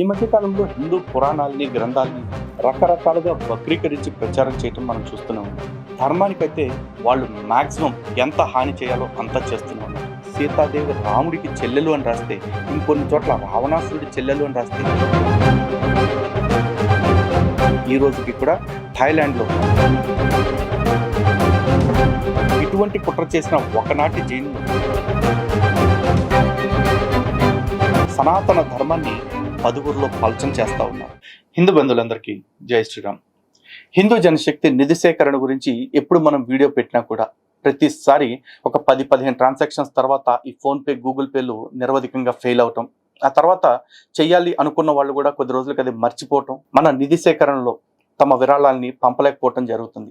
ఈ మధ్యకాలంలో హిందూ పురాణాలని గ్రంథాలని రకరకాలుగా వక్రీకరించి ప్రచారం చేయటం మనం చూస్తున్నాం ధర్మానికైతే వాళ్ళు మాక్సిమం ఎంత హాని చేయాలో అంత చేస్తూనే ఉన్నారు. సీతాదేవి రాముడికి చెల్లెలు అని రాస్తే ఇంకొన్ని చోట్ల రావణాసురుడి చెల్లెలు అని రాస్తే ఈ రోజుకి కూడా థాయిలాండ్లో ఇటువంటి కుట్ర చేసిన ఒకనాటి జైన్లు సనాతన ధర్మాన్ని పదుగురులో పలచం చేస్తా ఉన్నారు. హిందూ బంధువులందరికీ జై శ్రీరామ్. హిందూ జనశక్తి నిధి సేకరణ గురించి ఎప్పుడు మనం వీడియో పెట్టినా కూడా ప్రతిసారి ఒక పది పదిహేను ట్రాన్సాక్షన్స్ తర్వాత ఈ ఫోన్పే గూగుల్ పేలు నిరవధికంగా ఫెయిల్ అవటం ఆ తర్వాత చేయాలి అనుకున్న వాళ్ళు కూడా కొద్ది రోజులకి అది మర్చిపోవటం మన నిధి సేకరణలో తమ విరాళాలని పంపలేకపోవటం జరుగుతుంది.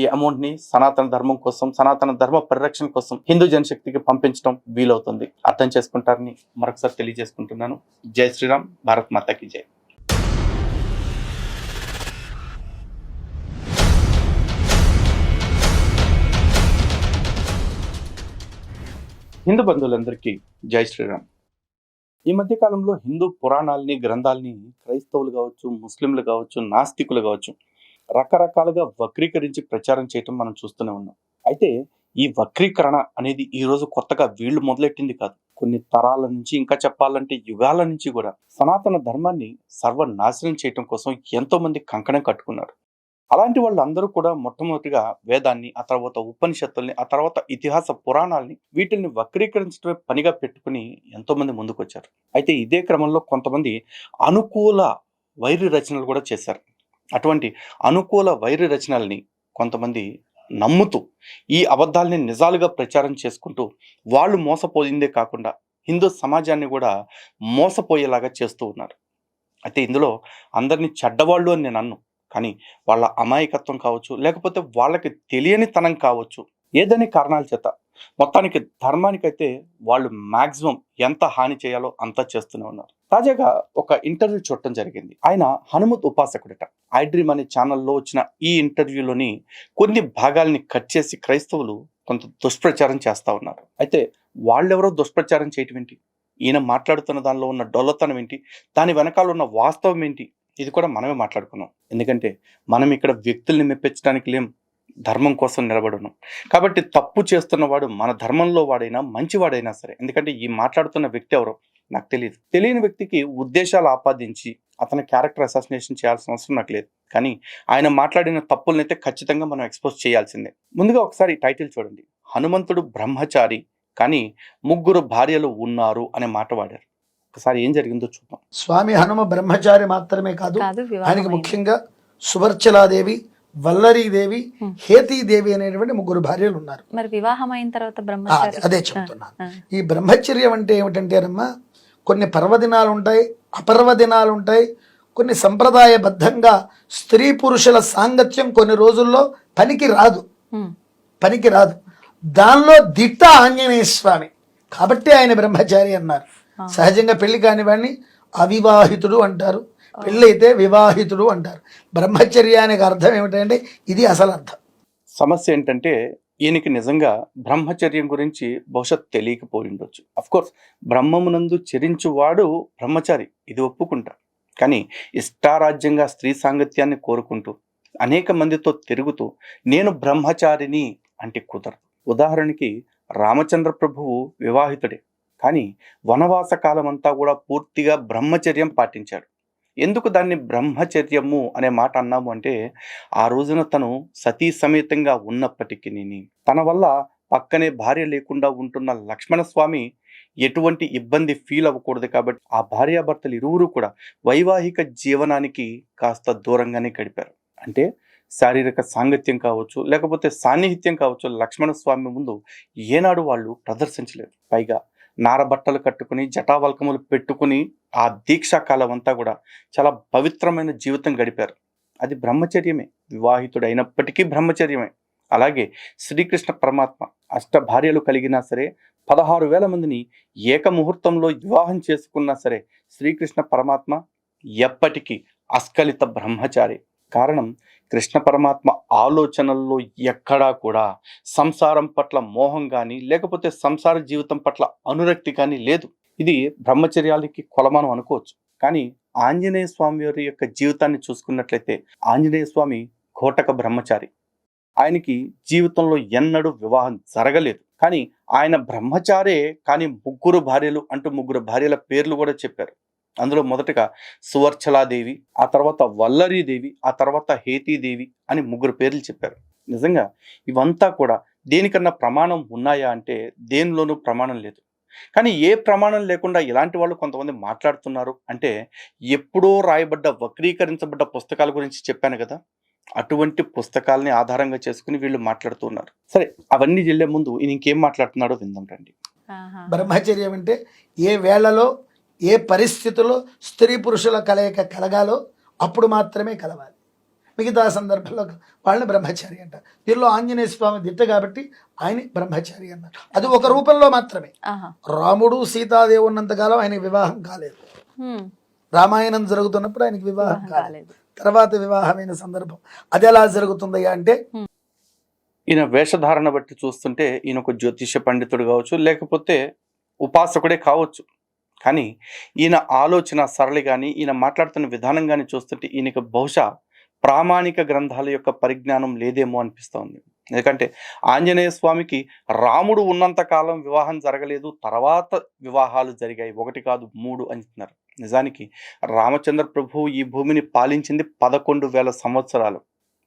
అమౌంట్ని సనాతన ధర్మం కోసం సనాతన ధర్మ పరిరక్షణ కోసం హిందూ జనశక్తికి పంపించడం వీలవుతుంది. అర్థం చేసుకుంటారని మరొకసారి తెలియజేసుకుంటున్నాను. జై శ్రీరామ్. భారత్ మాతకి జై. హిందూ బంధువులందరికీ జై శ్రీరామ్. ఈ మధ్య కాలంలో హిందూ పురాణాలని గ్రంథాలని క్రైస్తవులు కావచ్చు ముస్లింలు కావచ్చు నాస్తికులు కావచ్చు రకరకాలుగా వక్రీకరించి ప్రచారం చేయటం మనం చూస్తూనే ఉన్నాం. అయితే ఈ వక్రీకరణ అనేది ఈరోజు కొత్తగా వీళ్ళు మొదలెట్టింది కాదు. కొన్ని తరాల నుంచి ఇంకా చెప్పాలంటే యుగాల నుంచి కూడా సనాతన ధర్మాన్ని సర్వనాశనం చేయటం కోసం ఎంతోమంది కంకణం కట్టుకున్నారు. అలాంటి వాళ్ళందరూ కూడా మొట్టమొదటిగా వేదాన్ని ఆ తర్వాత ఉపనిషత్తుల్ని ఆ తర్వాత ఇతిహాస పురాణాల్ని వీటిని వక్రీకరించడమే పనిగా పెట్టుకుని ఎంతోమంది ముందుకొచ్చారు. అయితే ఇదే క్రమంలో కొంతమంది అనుకూల వైరి రచనలు కూడా చేశారు. అటువంటి అనుకూల వైరు రచనల్ని కొంతమంది నమ్ముతూ ఈ అబద్ధాలని నిజాలుగా ప్రచారం చేసుకుంటూ వాళ్ళు మోసపోయిందే కాకుండా హిందూ సమాజాన్ని కూడా మోసపోయేలాగా చేస్తూ ఉన్నారు. అయితే ఇందులో అందరినీ చెడ్డవాళ్ళు అని నేను అన్ను. కానీ వాళ్ళ అమాయకత్వం కావచ్చు లేకపోతే వాళ్ళకి తెలియని తనం కావచ్చు ఏదని కారణాల చేత మొత్తానికి ధర్మానికైతే వాళ్ళు మాక్సిమం ఎంత హాని చేయాలో అంతా చేస్తూనే ఉన్నారు. తాజాగా ఒక ఇంటర్వ్యూ చూడటం జరిగింది. ఆయన హనుమత్ ఉపాసకుడట. ఐడ్రీమ్ అనే ఛానల్లో వచ్చిన ఈ ఇంటర్వ్యూలోని కొన్ని భాగాల్ని కట్ చేసి క్రైస్తవులు కొంత దుష్ప్రచారం చేస్తూ ఉన్నారు. అయితే వాళ్ళెవరో దుష్ప్రచారం చేయటం ఏంటి? ఈయన మాట్లాడుతున్న దానిలో ఉన్న డొల్లతనం ఏంటి? దాని వెనకాల ఉన్న వాస్తవం ఏంటి? ఇది కూడా మనమే మాట్లాడుకున్నాం. ఎందుకంటే మనం ఇక్కడ వ్యక్తుల్ని మెప్పించడానికి లేం. ధర్మం కోసం నిలబడను. కాబట్టి తప్పు చేస్తున్నవాడు మన ధర్మంలో వాడైనా మంచివాడైనా సరే ఎందుకంటే ఈ మాట్లాడుతున్న వ్యక్తి ఎవరో? నాకు తెలియదు తెలియని వ్యక్తికి ఉద్దేశాలు ఆపాదించి అతని క్యారెక్టర్ అసాసినేషన్ చేయాల్సిన అవసరం నాకు లేదు. కానీ ఆయన మాట్లాడిన తప్పులనైతే ఖచ్చితంగా మనం ఎక్స్పోజ్ చేయాల్సిందే. ముందుగా ఒకసారి టైటిల్ చూడండి. హనుమంతుడు బ్రహ్మచారి కానీ ముగ్గురు భార్యలు ఉన్నారు అనే మాట వాడారు. ఒకసారి ఏం జరిగిందో చూద్దాం. స్వామి హనుమ బ్రహ్మచారి మాత్రమే కాదు కాదు ఆయనకి ముఖ్యంగా సువర్చలాదేవి వల్లరీదేవి. హేతీదేవి అనేటువంటి ముగ్గురు భార్యలు ఉన్నారు మరి వివాహం అయిన తర్వాత అదే చెప్తున్నాను. ఈ బ్రహ్మచర్యం అంటే ఏమిటంటేనమ్మా కొన్ని పర్వదినాలు ఉంటాయి అపర్వదినాలు ఉంటాయి కొన్ని సంప్రదాయబద్ధంగా స్త్రీ పురుషుల సాంగత్యం కొన్ని రోజుల్లో పనికి రాదు. పనికి రాదు. దానిలో దిట్ట ఆంజనేయ స్వామి. కాబట్టి ఆయన బ్రహ్మచారి అన్నారు. సహజంగా పెళ్ళి కాని వాడిని అవివాహితుడు అంటారు. పెళ్ళైతే వివాహితుడు అంటారు. బ్రహ్మచర్యానికి అర్థం ఏమిటంటే ఇది అసలు అర్థం. సమస్య ఏంటంటే ఈయనకి నిజంగా బ్రహ్మచర్యం గురించి బహుశా తెలియకపోయి ఉండొచ్చు. అఫ్కోర్స్ బ్రహ్మమునందు చరించువాడు బ్రహ్మచారి. ఇది ఒప్పుకుంటా. కానీ ఇష్టారాజ్యంగా స్త్రీ సాంగత్యాన్ని కోరుకుంటూ అనేక మందితో తిరుగుతూ నేను బ్రహ్మచారిని అంటే కుదరదు. ఉదాహరణకి రామచంద్ర ప్రభువు వివాహితుడే. కానీ వనవాస కాలం అంతా కూడా పూర్తిగా బ్రహ్మచర్యం పాటించాడు. ఎందుకు దాన్ని బ్రహ్మచర్యము అనే మాట అన్నాము అంటే ఆ రోజున తను సతీ సమేతంగా ఉన్నప్పటికీ తన వల్ల పక్కనే భార్య లేకుండా ఉంటున్న లక్ష్మణ స్వామి ఎటువంటి ఇబ్బంది ఫీల్ అవ్వకూడదు కాబట్టి ఆ భార్యాభర్తలు ఇరువురు కూడా వైవాహిక జీవనానికి కాస్త దూరంగానే గడిపారు. అంటే శారీరక సాంగత్యం కావచ్చు లేకపోతే సాన్నిహిత్యం కావచ్చు లక్ష్మణ స్వామి ముందు ఏనాడు వాళ్ళు ప్రదర్శించలేదు. పైగా నారబట్టలు కట్టుకుని జటావల్కములు పెట్టుకుని ఆ దీక్షాకాలం అంతా కూడా చాలా పవిత్రమైన జీవితం గడిపారు. అది బ్రహ్మచర్యమే. వివాహితుడు అయినప్పటికీ బ్రహ్మచర్యమే. అలాగే శ్రీకృష్ణ పరమాత్మ అష్ట భార్యలు కలిగినా సరే పదహారు వేల మందిని ఏక ముహూర్తంలో వివాహం చేసుకున్నా సరే శ్రీకృష్ణ పరమాత్మ ఎప్పటికీ అస్కలిత బ్రహ్మచారి. కారణం కృష్ణ పరమాత్మ ఆలోచనల్లో ఎక్కడా కూడా సంసారం పట్ల మోహం కానీ లేకపోతే సంసార జీవితం పట్ల అనురక్తి కానీ లేదు. ఇది బ్రహ్మచర్యాలకి కొలమానం అనుకోవచ్చు. కానీ ఆంజనేయ స్వామి వారి యొక్క జీవితాన్ని చూసుకున్నట్లయితే ఆంజనేయ స్వామి కోటక బ్రహ్మచారి. ఆయనకి జీవితంలో ఎన్నడూ వివాహం జరగలేదు. కానీ ఆయన బ్రహ్మచారే కానీ ముగ్గురు భార్యలు అంటూ ముగ్గురు భార్యల పేర్లు కూడా చెప్పారు. అందులో మొదటగా సువర్చలాదేవి ఆ తర్వాత వల్లరీదేవి ఆ తర్వాత హేతీదేవి అని ముగ్గురు పేర్లు చెప్పారు. నిజంగా ఇవంతా కూడా దేనికన్నా ప్రమాణం ఉన్నాయా అంటే దేనిలోనూ ప్రమాణం లేదు. కానీ ఏ ప్రమాణం లేకుండా ఇలాంటి వాళ్ళు కొంతమంది మాట్లాడుతున్నారు అంటే ఎప్పుడో రాయబడ్డ వక్రీకరించబడ్డ పుస్తకాల గురించి చెప్పాను కదా అటువంటి పుస్తకాలని ఆధారంగా చేసుకుని వీళ్ళు మాట్లాడుతున్నారు సరే అవన్నీ వెళ్ళే ముందు ఇంకేం మాట్లాడుతున్నాడో విందాం రండి. బ్రహ్మచర్యం అంటే ఏ వేళలో ఏ పరిస్థితుల్లో స్త్రీ పురుషుల కలయిక కలగాలో అప్పుడు మాత్రమే కలవాలి. మిగతా సందర్భంలో వాళ్ళని బ్రహ్మచారి అంటారు. దీనిలో ఆంజనేయ స్వామి దిట్ట కాబట్టి ఆయన బ్రహ్మచారి అన్నారు. అది ఒక రూపంలో మాత్రమే. రాముడు సీతాదేవి ఉన్నంతకాలం ఆయనకి వివాహం కాలేదు. హ్మ్. రామాయణం జరుగుతున్నప్పుడు ఆయనకి వివాహం కాలేదు. తర్వాత వివాహమైన సందర్భం. అది ఎలా జరుగుతుందయ్యా అంటే ఈయన వేషధారణ బట్టి చూస్తుంటే ఈయన ఒక జ్యోతిష పండితుడు కావచ్చు లేకపోతే ఉపాసకుడే కావచ్చు. కానీ ఈయన ఆలోచన సరళి కానీ ఈయన మాట్లాడుతున్న విధానం కానీ చూస్తుంటే ఈయనకు బహుశా ప్రామాణిక గ్రంథాల యొక్క పరిజ్ఞానం లేదేమో అనిపిస్తోంది. ఎందుకంటే ఆంజనేయ స్వామికి రాముడు ఉన్నంత కాలం వివాహం జరగలేదు తర్వాత వివాహాలు జరిగాయి. ఒకటి కాదు మూడు అంటున్నారు. నిజానికి రామచంద్ర ప్రభువు ఈ భూమిని పాలించింది పదకొండు వేల సంవత్సరాలు.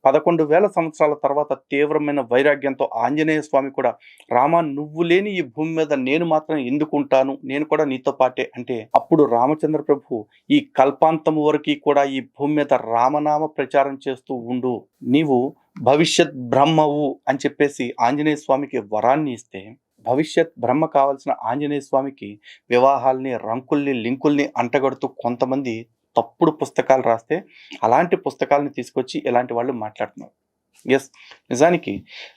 పదకొండు వేల సంవత్సరాల తర్వాత తీవ్రమైన వైరాగ్యంతో ఆంజనేయ స్వామి కూడా రామ నువ్వు లేని ఈ భూమి మీద నేను మాత్రం ఎందుకు ఉంటాను నేను కూడా నీతో పాటే. అంటే అప్పుడు రామచంద్ర ప్రభు ఈ కల్పాంతం వరకు కూడా ఈ భూమి మీద రామనామ ప్రచారం చేస్తూ ఉండు. నీవు భవిష్యత్ బ్రహ్మవు అని చెప్పేసి ఆంజనేయ స్వామికి వరాన్ని ఇస్తే భవిష్యత్ బ్రహ్మ కావాల్సిన ఆంజనేయ స్వామికి వివాహాల్ని రంకుల్ని లింకుల్ని అంటగడుతూ కొంతమంది తప్పుడు పుస్తకాలు రాస్తే అలాంటి పుస్తకాలను తీసుకొచ్చి ఇలాంటి వాళ్ళు మాట్లాడుతున్నారు. ఎస్ నిజానికి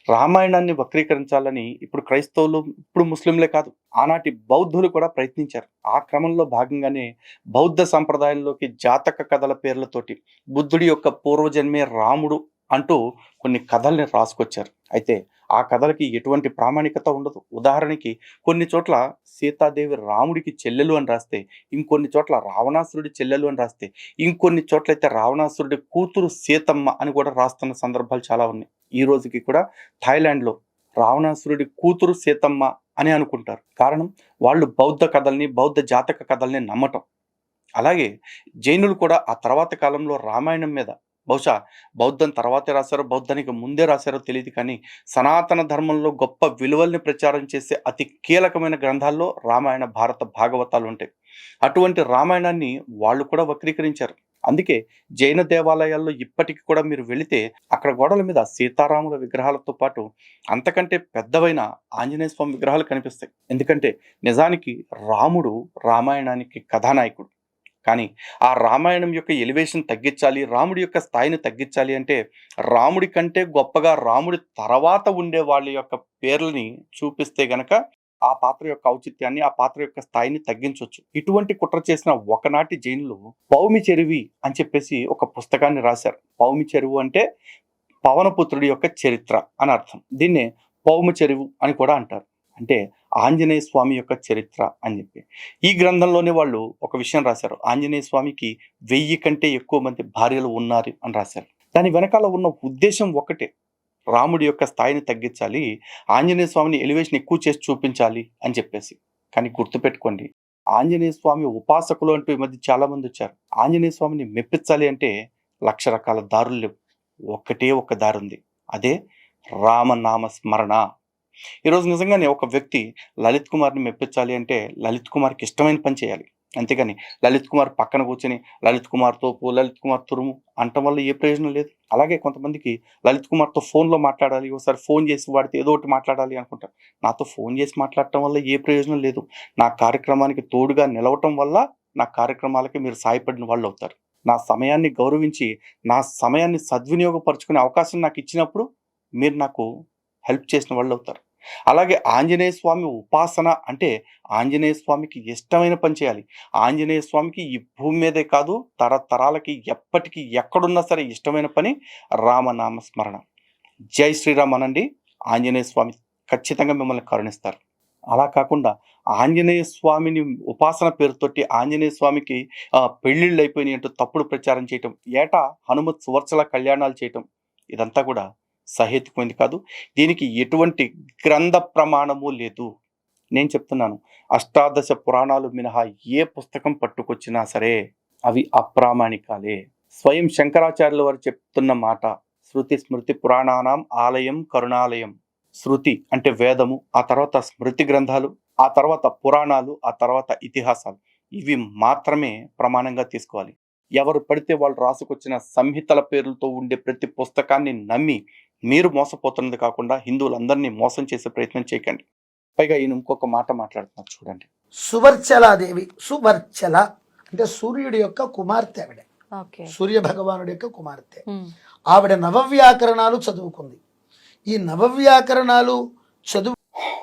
రామాయణాన్ని వక్రీకరించాలని ఇప్పుడు క్రైస్తవులు ఇప్పుడు ముస్లింలే కాదు ఆనాటి బౌద్ధులు కూడా ప్రయత్నించారు. ఆ క్రమంలో భాగంగానే బౌద్ధ సంప్రదాయంలోకి జాతక కథల పేర్లతోటి బుద్ధుడి యొక్క పూర్వజన్మే రాముడు అంటూ కొన్ని కథల్ని రాసుకొచ్చారు. అయితే ఆ కథలకి ఎటువంటి ప్రామాణికత ఉండదు. ఉదాహరణకి కొన్ని చోట్ల సీతాదేవి రాముడికి చెల్లెలు అని రాస్తే ఇంకొన్ని చోట్ల రావణాసురుడి చెల్లెలు అని రాస్తే ఇంకొన్ని చోట్ల అయితే రావణాసురుడి కూతురు సీతమ్మ అని కూడా రాస్తున్న సందర్భాలు చాలా ఉన్నాయి. ఈ రోజుకి కూడా థాయిలాండ్లో రావణాసురుడి కూతురు సీతమ్మ అని అనుకుంటారు. కారణం వాళ్ళు బౌద్ధ కథల్ని బౌద్ధ జాతక కథల్ని నమ్మటం. అలాగే జైనులు కూడా ఆ తర్వాత కాలంలో రామాయణం మీద బహుశా బౌద్ధం తర్వాతే రాశారో బౌద్ధానికి ముందే రాశారో తెలియదు కానీ సనాతన ధర్మంలో గొప్ప విలువల్ని ప్రచారం చేసే అతి కీలకమైన గ్రంథాల్లో రామాయణ భారత భాగవతాలు ఉంటాయి. అటువంటి రామాయణాన్ని వాళ్ళు కూడా వక్రీకరించారు. అందుకే జైన దేవాలయాల్లో ఇప్పటికి కూడా మీరు వెళితే అక్కడ గోడల మీద సీతారాముల విగ్రహాలతో పాటు అంతకంటే పెద్దవైన ఆంజనేయ స్వామి విగ్రహాలు కనిపిస్తాయి. ఎందుకంటే నిజానికి రాముడు రామాయణానికి కథానాయకుడు. కానీ ఆ రామాయణం యొక్క ఎలివేషన్ తగ్గించాలి రాముడి యొక్క స్థాయిని తగ్గించాలి అంటే రాముడి కంటే గొప్పగా రాముడి తర్వాత ఉండే వాళ్ళ యొక్క పేర్లని చూపిస్తే గనక ఆ పాత్ర యొక్క ఔచిత్యాన్ని ఆ పాత్ర యొక్క స్థాయిని తగ్గించవచ్చు ఇటువంటి కుట్ర చేసిన ఒకనాటి జైన్లు పౌమి చెరువి అని చెప్పేసి ఒక పుస్తకాన్ని రాశారు. పౌమి చెరువు అంటే పవనపుత్రుడి యొక్క చరిత్ర అని అర్థం. దీన్నే పౌమ చెరువు అని కూడా అంటారు. అంటే ఆంజనేయ స్వామి యొక్క చరిత్ర అని చెప్పి. ఈ గ్రంథంలోనే వాళ్ళు ఒక విషయం రాశారు. ఆంజనేయ స్వామికి వెయ్యి కంటే ఎక్కువ మంది భార్యలు ఉన్నారు అని రాశారు. దాని వెనకాల ఉన్న ఉద్దేశం ఒకటే. రాముడి యొక్క స్థాయిని తగ్గించాలి. ఆంజనేయ స్వామిని ఎలివేషన్ ఎక్కువ చేసి చూపించాలి అని చెప్పేసి. కానీ గుర్తుపెట్టుకోండి ఆంజనేయ స్వామి ఉపాసకులు అంటూ ఈ మధ్య చాలా మంది వచ్చారు. ఆంజనేయ స్వామిని మెప్పించాలి అంటే లక్ష రకాల దారులు లేవు. ఒక్కటే ఒక్క దారి ఉంది అదే రామనామ స్మరణ. ఈరోజు నిజంగానే ఒక వ్యక్తి లలిత్ కుమార్ని మెప్పించాలి అంటే లలిత్ కుమార్కి ఇష్టమైన పని చేయాలి. అంతేగాని లలిత్ కుమార్ పక్కన కూర్చొని లలిత్ కుమార్ తోపు లలిత్ కుమార్ తురుము అంటం వల్ల ఏ ప్రయోజనం లేదు. అలాగే కొంతమందికి లలిత్ కుమార్తో ఫోన్లో మాట్లాడాలి ఒకసారి ఫోన్ చేసి వాడితే ఏదో ఒకటి మాట్లాడాలి అనుకుంటారు. నాతో ఫోన్ చేసి మాట్లాడటం వల్ల ఏ ప్రయోజనం లేదు. నా కార్యక్రమానికి తోడుగా నిలవటం వల్ల నా కార్యక్రమాలకి మీరు సాయపడిన వాళ్ళు అవుతారు. నా సమయాన్ని గౌరవించి నా సమయాన్ని సద్వినియోగపరుచుకునే అవకాశం నాకు ఇచ్చినప్పుడు మీరు నాకు హెల్ప్ చేసిన వాళ్ళు అవుతారు. అలాగే ఆంజనేయ స్వామి ఉపాసన అంటే ఆంజనేయ స్వామికి ఇష్టమైన పని చేయాలి. ఆంజనేయ స్వామికి ఈ భూమి మీదే కాదు తరతరాలకి ఎప్పటికీ ఎక్కడున్నా సరే ఇష్టమైన పని రామనామ స్మరణ. జై శ్రీరామ్ అనండి. ఆంజనేయ స్వామి ఖచ్చితంగా మిమ్మల్ని కరుణిస్తారు. అలా కాకుండా ఆంజనేయ స్వామిని ఉపాసన పేరుతోటి ఆంజనేయ స్వామికి పెళ్ళిళ్ళు అయిపోయినాయి అంటూ తప్పుడు ప్రచారం చేయటం ఏటా హనుమత్ సువర్చల కళ్యాణాలు చేయటం ఇదంతా కూడా సహేతుకమైంది కాదు. దీనికి ఎటువంటి గ్రంథ ప్రమాణము లేదు. నేను చెప్తున్నాను అష్టాదశ పురాణాలు మినహా ఏ పుస్తకం పట్టుకొచ్చినా సరే అవి అప్రామాణికాలే. స్వయం శంకరాచార్యుల వారు చెప్తున్న మాట శృతి స్మృతి పురాణానాం ఆలయం కరుణాలయం. శృతి అంటే వేదము ఆ తర్వాత స్మృతి గ్రంథాలు ఆ తర్వాత పురాణాలు ఆ తర్వాత ఇతిహాసాలు. ఇవి మాత్రమే ప్రమాణంగా తీసుకోవాలి. ఎవరు పడితే వాళ్ళు రాసుకొచ్చిన సంహితల పేర్లతో ఉండే ప్రతి పుస్తకాన్ని నమ్మి మీరు మోసపోతున్నది కాకుండా హిందువులందరినీ మోసం చేసే ప్రయత్నం చేయకండి. పైగా ఈయన ఇంకొక మాట మాట్లాడుతున్నారు చూడండి. సువర్చలాదేవి సువర్చల అంటే సూర్యుడి యొక్క కుమార్తె ఆవిడ. ఓకే. సూర్య భగవానుడి యొక్క కుమార్తె. ఆవిడ నవవ్యాకరణాలు చదువుకుంది. ఈ నవవ్యాకరణాలు చదువు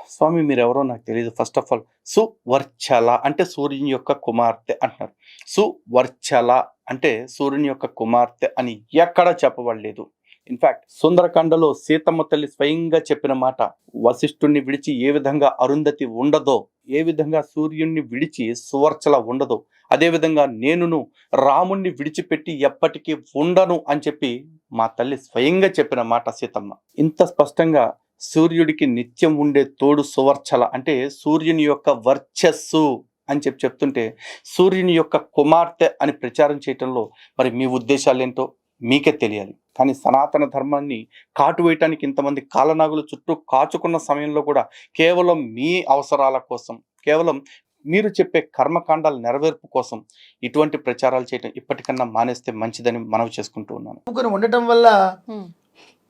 స్వామి మీరు ఎవరో నాకు తెలియదు ఫస్ట్ ఆఫ్ ఆల్ సువర్చల అంటే సూర్యుని యొక్క కుమార్తె అంటున్నారు. సువర్చల అంటే సూర్యుని యొక్క కుమార్తె అని ఎక్కడా చెప్పబడలేదు. ఇన్ఫాక్ట్ సుందరకాండలో సీతమ్మ తల్లి స్వయంగా చెప్పిన మాట వశిష్ఠుణ్ణి విడిచి ఏ విధంగా అరుంధతి ఉండదో ఏ విధంగా సూర్యుణ్ణి విడిచి సువర్చల ఉండదో అదేవిధంగా నేనును రాముణ్ణి విడిచిపెట్టి ఎప్పటికీ ఉండను అని చెప్పి మా తల్లి స్వయంగా చెప్పిన మాట సీతమ్మ. ఇంత స్పష్టంగా సూర్యుడికి నిత్యం ఉండే తోడు సువర్చల అంటే సూర్యుని యొక్క వర్చస్సు అని చెప్పి చెప్తుంటే సూర్యుని యొక్క కుమార్తె అని ప్రచారం చేయటంలో మరి మీ ఉద్దేశాలు ఏంటో మీకే తెలియాలి. కానీ సనాతన ధర్మాన్ని కాటు వేయటానికి ఇంతమంది కాలనాగుల చుట్టూ కాచుకున్న సమయంలో కూడా కేవలం మీ అవసరాల కోసం కేవలం మీరు చెప్పే కర్మకాండాల నెరవేర్పు కోసం ఇటువంటి ప్రచారాలు చేయటం ఇప్పటికన్నా మానేస్తే మంచిదని మనవి చేసుకుంటూ ఉన్నాను. చదువుకుని ఉండటం వల్ల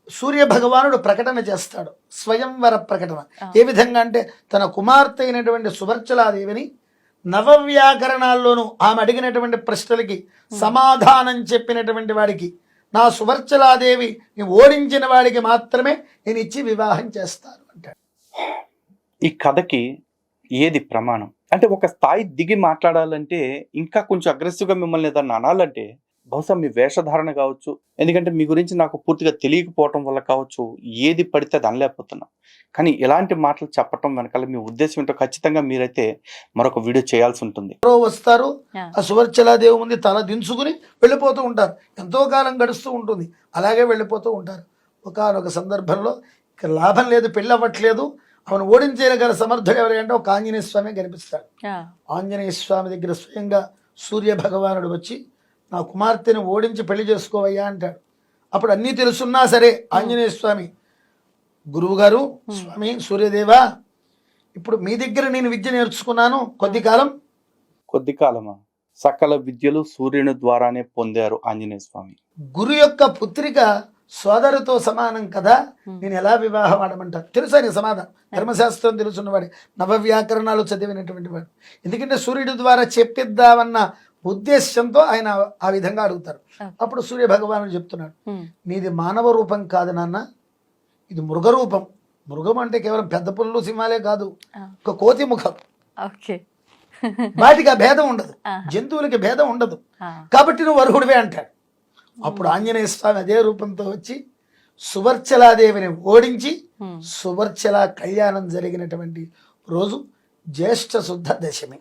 సూర్య భగవానుడు ప్రకటన చేస్తాడు. స్వయంవర ప్రకటన. ఏ విధంగా అంటే తన కుమార్తె అయినటువంటి సువర్చలాదేవిని నవవ్యాకరణాల్లోనూ ఆమె అడిగినటువంటి ప్రశ్నలకి సమాధానం చెప్పినటువంటి వాడికి నా సువర్చలాదేవి ఓడించిన వాడికి మాత్రమే నేను ఇచ్చి వివాహం చేస్తాను అంటాడు. ఈ కథకి ఏది ప్రమాణం? అంటే ఒక స్థాయి దిగి మాట్లాడాలంటే ఇంకా కొంచెం అగ్రెసివ్గా మిమ్మల్ని ఏదన్నా అనాలంటే బహుశా మీ వేషధారణ కావచ్చు. ఎందుకంటే మీ గురించి నాకు పూర్తిగా తెలియకపోవటం వల్ల కావచ్చు ఏది పడితే అది అనలేకపోతున్నా. కానీ ఇలాంటి మాటలు చెప్పటం వెనకాల మీ ఉద్దేశం ఏంటో ఖచ్చితంగా మీరైతే మరొక వీడియో చేయాల్సి ఉంటుంది. ఎవరో వస్తారు. ఆ సువర్చలాదేవి ముందు తల దించుకుని వెళ్ళిపోతూ ఉంటారు. ఎంతో కాలం గడుస్తూ ఉంటుంది అలాగే వెళ్ళిపోతూ ఉంటారు. ఒకనొక సందర్భంలో ఇక లాభం లేదు పెళ్ళి అవ్వట్లేదు ఆమెను ఓడించేయగల సమర్థుడు ఎవరంటే ఒక ఆంజనేయ స్వామి కనిపిస్తాడు. ఆంజనేయ స్వామి దగ్గర స్వయంగా సూర్య భగవానుడు వచ్చి నా కుమార్తెను ఓడించి పెళ్ళి చేసుకోవయ్యా అంటాడు. అప్పుడు అన్నీ తెలుసున్నా సరే ఆంజనేయ స్వామి గురువుగారు స్వామి సూర్యదేవా ఇప్పుడు మీ దగ్గర నేను విద్య నేర్చుకున్నాను కొద్ది కాలం? కొద్ది కాలమా? సకల విద్యలు సూర్యుని ద్వారానే పొందారు ఆంజనేయ స్వామి. గురు యొక్క పుత్రిక సోదరుతో సమానం కదా? నేను ఎలా వివాహం ఆడమంటారు తెలుసా నీకు సమాధానం? ధర్మశాస్త్రం తెలుసున్నవాడు నవవ్యాకరణాలు చదివినటువంటి వాడు. ఎందుకంటే సూర్యుడి ద్వారా చెప్పిద్దామన్న ఉద్దేశంతో ఆయన ఆ విధంగా అడుగుతారు. అప్పుడు సూర్య భగవానుడు చెప్తున్నాడు నీది మానవ రూపం కాదు నాన్న. ఇది మృగ రూపం. మృగం అంటే కేవలం పెద్ద పుల్లు సింహాలే కాదు. ఒక కోతి ముఖం. వాటికి ఆ భేదం ఉండదు. జంతువులకి భేదం ఉండదు. కాబట్టి నువ్వు అర్హుడివే అంటాడు. అప్పుడు ఆంజనేయ స్వామి అదే రూపంతో వచ్చి సువర్చలాదేవిని ఓడించి సువర్చల కళ్యాణం జరిగినటువంటి రోజు జ్యేష్ఠ శుద్ధ దశమి.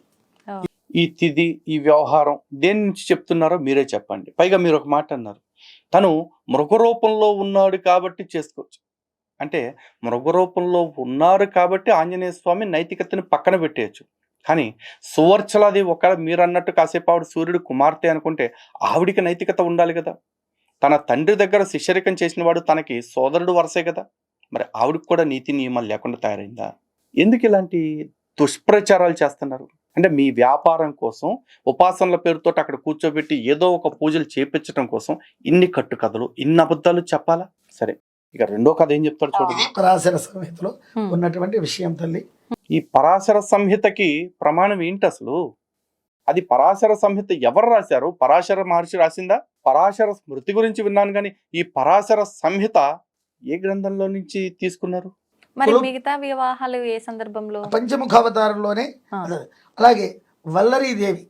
ఈ తిథి ఈ వ్యవహారం దేని నుంచి చెప్తున్నారో మీరే చెప్పండి. పైగా మీరు ఒక మాట అన్నారు. తను మృగరూపంలో ఉన్నాడు కాబట్టి చేసుకోవచ్చు. అంటే మృగరూపంలో ఉన్నారు కాబట్టి ఆంజనేయ స్వామి నైతికతను పక్కన పెట్టేయచ్చు. కానీ సువర్చలాది ఒక మీరు అన్నట్టు కాసేపు ఆవిడ సూర్యుడు కుమార్తె అనుకుంటే ఆవిడికి నైతికత ఉండాలి కదా. తన తండ్రి దగ్గర శిష్యరికం చేసిన వాడు తనకి సోదరుడు వరసే కదా. మరి ఆవిడకి కూడా నీతి నియమాలు లేకుండా తయారైందా? ఎందుకు ఇలాంటి దుష్ప్రచారాలు చేస్తున్నారు? అంటే మీ వ్యాపారం కోసం ఉపాసనల పేరుతో అక్కడ కూర్చోబెట్టి ఏదో ఒక పూజలు చేపించడం కోసం ఇన్ని కట్టుకథలు ఇన్ని అబద్ధాలు చెప్పాలా? సరే ఇక రెండో కథ ఏం చెప్తాడు చూడండి. పరాశర సంహితలో. ఉన్నటువంటి విషయం తల్లి. ఈ పరాశర సంహితకి ప్రమాణం ఏంటి అసలు? అది పరాశర సంహిత ఎవరు రాశారు? పరాశర మహర్షి రాసిందా? పరాశర స్మృతి గురించి విన్నాను కానీ ఈ పరాశర సంహిత ఏ గ్రంథంలో నుంచి తీసుకున్నారు? మరి మిగతా వివాహాలు ఏ సందర్భంలో? పంచముఖ అవతారంలోనే ఆ. అదే. అలాగే వల్లరీదేవి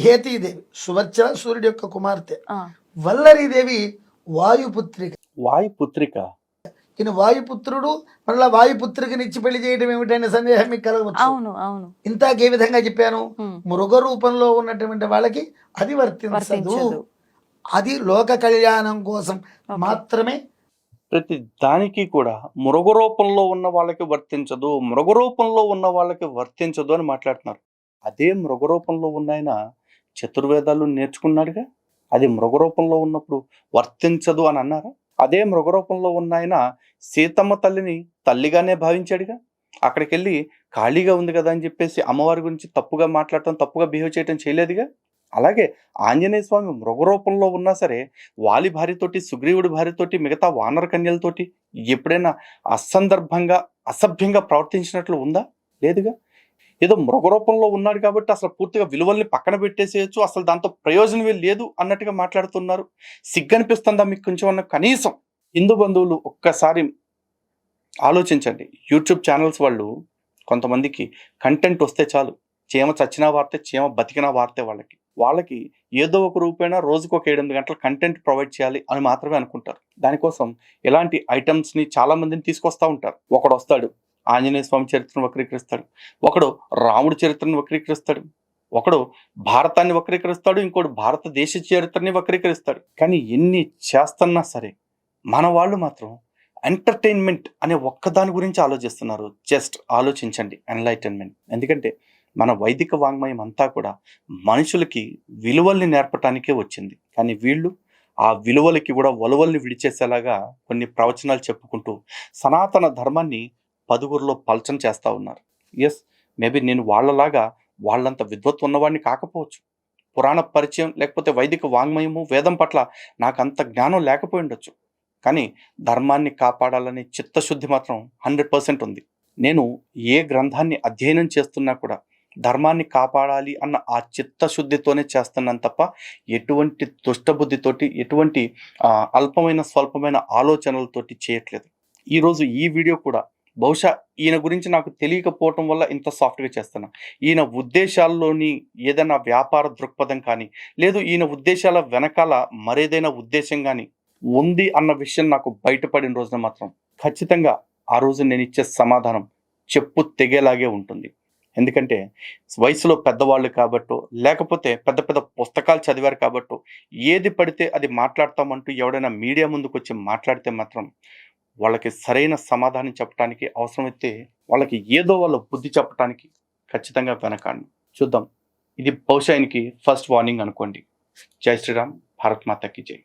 హేతీదేవి సువర్చ సూర్యుడి యొక్క కుమార్తె. వల్లరీదేవి వాయుపుత్రిక. వాయుపుత్రిక? ఈయన వాయుపుత్రుడు మళ్ళా వాయుపుత్రికని ఇచ్చి పెళ్ళి చేయడం ఏమిటనే సందేహం మీకు కలగవచ్చు. అవును అవును. ఇంతాక ఏ విధంగా చెప్పాను. మృగ రూపంలో ఉన్నటువంటి వాళ్ళకి అది వర్తించదు. అది లోక కళ్యాణం కోసం. మాత్రమే ప్రతి దానికి కూడా మృగ రూపంలో ఉన్న వాళ్ళకి వర్తించదు మృగ రూపంలో ఉన్న వాళ్ళకి వర్తించదు అని మాట్లాడుతున్నారు. అదే మృగ రూపంలో ఉన్న ఆయన చతుర్వేదాలు నేర్చుకున్నాడుగా? అది మృగ రూపంలో ఉన్నప్పుడు వర్తించదు అని అన్నారా? అదే మృగ రూపంలో ఉన్న ఆయన సీతమ్మ తల్లిని తల్లిగానే భావించాడుగా? అక్కడికి వెళ్ళి ఖాళీగా ఉంది కదా అని చెప్పేసి అమ్మవారి గురించి తప్పుగా మాట్లాడటం తప్పుగా బిహేవ్ చేయటం చేయలేదుగా? అలాగే ఆంజనేయ స్వామి మృగ రూపంలో ఉన్నా సరే వాలి భార్యతోటి సుగ్రీవుడి భార్యతోటి మిగతా వానర కన్యలతోటి ఎప్పుడైనా అసందర్భంగా అసభ్యంగా ప్రవర్తించినట్లు ఉందా? లేదుగా? ఏదో మృగ రూపంలో ఉన్నాడు కాబట్టి అసలు పూర్తిగా విలువల్ని పక్కన పెట్టేసేయచ్చు అసలు దాంతో ప్రయోజనమే లేదు అన్నట్టుగా మాట్లాడుతున్నారు. సిగ్గనిపిస్తుందా మీకు కొంచెం అన్న కనీసం హిందూ బంధువులు ఒక్కసారి ఆలోచించండి. యూట్యూబ్ ఛానల్స్ వాళ్ళు కొంతమందికి కంటెంట్ వస్తే చాలు. చీమ చచ్చిన వార్తే చీమ బతికిన వార్తే వాళ్ళకి. వాళ్ళకి ఏదో ఒక రూపేణా రోజుకు ఒక ఏడెనిమిది గంటల కంటెంట్ ప్రొవైడ్ చేయాలి అని మాత్రమే అనుకుంటారు. దానికోసం ఇలాంటి ఐటమ్స్ని చాలామందిని తీసుకొస్తూ తీసుకొస్తా ఉంటారు. ఒకడు వస్తాడు ఆంజనేయ స్వామి చరిత్రను వక్రీకరిస్తాడు. ఒకడు రాముడి చరిత్రను వక్రీకరిస్తాడు. ఒకడు భారతాన్ని వక్రీకరిస్తాడు ఇంకోటి భారతదేశ చరిత్రని వక్రీకరిస్తాడు. కానీ ఎన్ని చేస్తున్నా సరే మన వాళ్ళు మాత్రం ఎంటర్టైన్మెంట్ అనే ఒక్కదాని గురించి ఆలోచిస్తున్నారు. జస్ట్ ఆలోచించండి ఎన్లైటన్మెంట్ ఎందుకంటే మన వైదిక వాంగ్మయం అంతా కూడా మనుషులకి విలువల్ని నేర్పటానికే వచ్చింది. కానీ వీళ్ళు ఆ విలువలకి కూడా వలువల్ని విడిచేసేలాగా కొన్ని ప్రవచనాలు చెప్పుకుంటూ సనాతన ధర్మాన్ని పదుగురిలో పలచన చేస్తూ ఉన్నారు. ఎస్ మేబీ నేను వాళ్ళలాగా వాళ్ళంత విద్వత్తు ఉన్నవాడిని కాకపోవచ్చు. పురాణ పరిచయం లేకపోతే వైదిక వాంగ్మయము వేదం పట్ల నాకు అంత జ్ఞానం లేకపోయి ఉండొచ్చు. కానీ ధర్మాన్ని కాపాడాలనే చిత్తశుద్ధి మాత్రం హండ్రెడ్ పర్సెంట్ ఉంది. నేను ఏ గ్రంథాన్ని అధ్యయనం చేస్తున్నా కూడా ధర్మాన్ని కాపాడాలి అన్న ఆ చిత్తశుద్ధితోనే చేస్తున్నాను తప్ప ఎటువంటి దుష్టబుద్ధితోటి ఎటువంటి అల్పమైన స్వల్పమైన ఆలోచనలతోటి చేయట్లేదు. ఈరోజు ఈ వీడియో కూడా బహుశా ఈయన గురించి నాకు తెలియకపోవటం వల్ల ఇంత సాఫ్ట్గా చేస్తున్నా. ఈయన ఉద్దేశాల్లోని ఏదైనా వ్యాపార దృక్పథం కానీ లేదు ఈయన ఉద్దేశాల వెనకాల మరేదైనా ఉద్దేశం కానీ ఉంది అన్న విషయం నాకు బయటపడిన రోజున మాత్రం ఖచ్చితంగా ఆ రోజు నేను ఇచ్చే సమాధానం చెప్పు తెగేలాగే ఉంటుంది. ఎందుకంటే వయసులో పెద్దవాళ్ళు కాబట్టో లేకపోతే పెద్ద పెద్ద పుస్తకాలు చదివారు కాబట్టు ఏది పడితే అది మాట్లాడతామంటూ ఎవడైనా మీడియా ముందుకు వచ్చి మాట్లాడితే మాత్రం వాళ్ళకి సరైన సమాధానం చెప్పడానికి అవసరమైతే వాళ్ళకి ఏదో వాళ్ళ బుద్ధి చెప్పడానికి ఖచ్చితంగా వెనకాను చూద్దాం. ఇది బహుశా ఆయనకి ఫస్ట్ వార్నింగ్ అనుకోండి. జై శ్రీరామ్. భారత్ మాతకి జై.